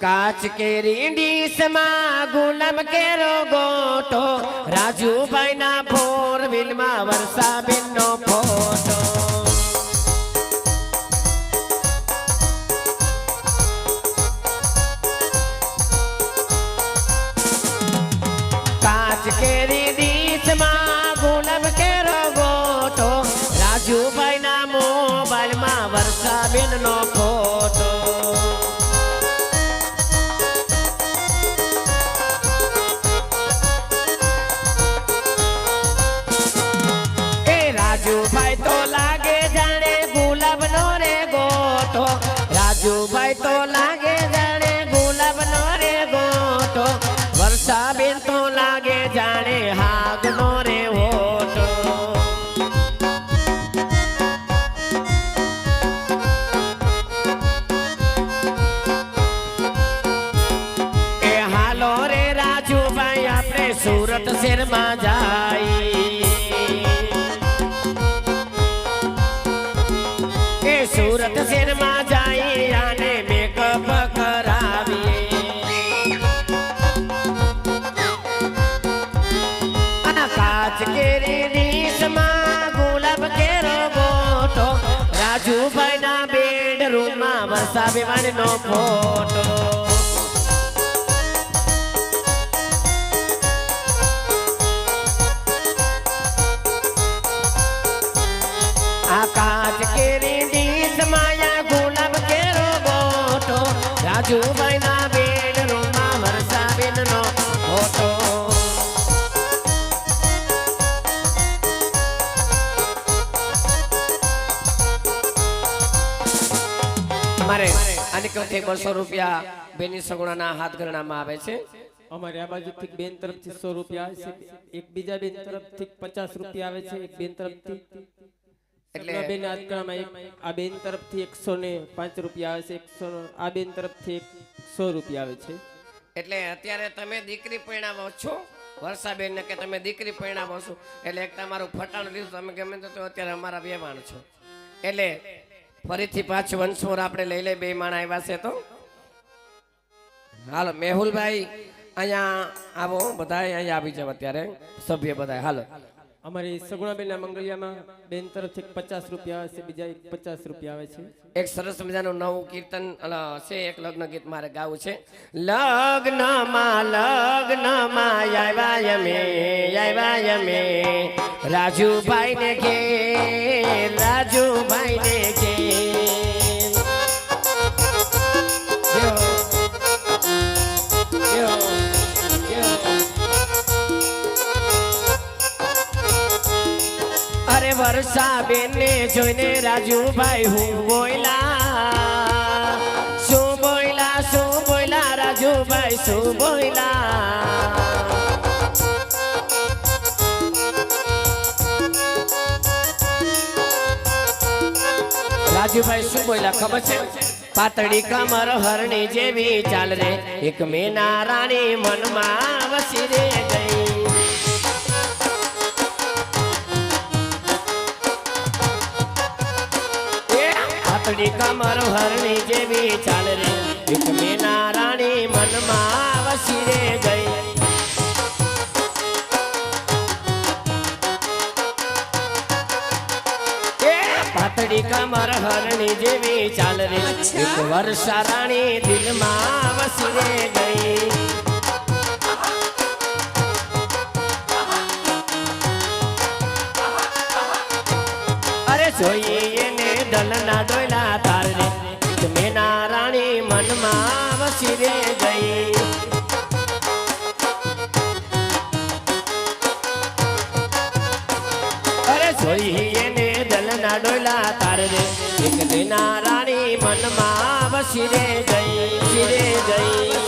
કાચ કેરી ડીશમાં ગુલમ કેરો ગોટો રાજુભાઈ ના ફોર વ્હીલમાં વર્ષાબેન નો રાજુભાઈ તો લાગે જાણે ગુલાબ નો રે ગોટો. રાજુભાઈ તો લાગે જાણે ગુલાબ નો રે ગોટો. વર્ષાબેન તો લાગે જાણે હાગ નો રે હોટો એ રાજુભાઈ આપણે સુરત શહેરમાં જાય રાજુભાઈ ના બેડરૂમમાં વસાવી વાળનો ફોટો. આકાશ કેરી દીસ માયા ગુલાબ કેરો ગોટો રાજુભાઈ અમારે આની કમથી બસો રૂપિયા બેની સગુણાના હાથ ગણવામાં આવે છે. અમારે આ બાજુથી બેન તરફથી સો રૂપિયા આવે છે. એક બીજા બેન તરફથી પચાસ રૂપિયા આવે છે એક બેન તરફથી. એટલે- બેન આજકાલમાં એક આ બેન તરફથી એકસો ને પાંચ રૂપિયા આવે છે. એકસો આ બેન તરફથી સો રૂપિયા આવે છે. એટલે અત્યારે તમે દીકરી પરિણામો છો વર્ષાબેન ને કે તમે દીકરી પરિણામો છો એટલે એક તમારું ફટાણ લીધું તમે ગમે તો અત્યારે અમારા વ્યવહાર છો. એટલે ફરીથી પાછું વંશોર આપણે લઈ લઈ બે માણ આવ્યા છે તો. હાલો મેહુલભાઈ અહીંયા આવો બધા અહીંયા આવી જાવ અત્યારે. સભ્ય બધા હાલો. અમારી સગુણાબેનના મંગળિયામાં બેન તરફથી પચાસ રૂપિયા આવે છે બીજા એક પચાસ રૂપિયા આવે છે. એક સરસ મજાનું નવું કીર્તન છે એક લગ્ન ગીત મારે ગાવું છે. લગ્નમાં લગ્નમાં આવ્યા અમે આવ્યા અમે રાજુભાઈ ને કે વર્ષા બેને જોઈને રાજુભાઈ હું બોયલા શું બોયલા શું બોયલા રાજુભાઈ, શું બોયલા રાજુભાઈ, શું બોયલા ખબર છે? પાતળી કમર હરણી જેવી ચાલ રે, એક મેના રાણી મનમાં વસી રે ગઈ. પાતળી કમર હરણી જેવી ચાલ રે. એક મેના રાણી મનમાં વસી રે ગઈ. પાતળી કમર હરણી જેવી ચાલ રે. એક વર્ષા રાણી દિલમાં વસી રે ગઈ. અરે જોઈએ દલના ડોયલા તાર રે મેના રાણી મનમાં વસી રે ગઈ. અરે જોઈએ એને દલના ડોયલા તાર રે એક રાણી મનમાં વસી રે ગઈ.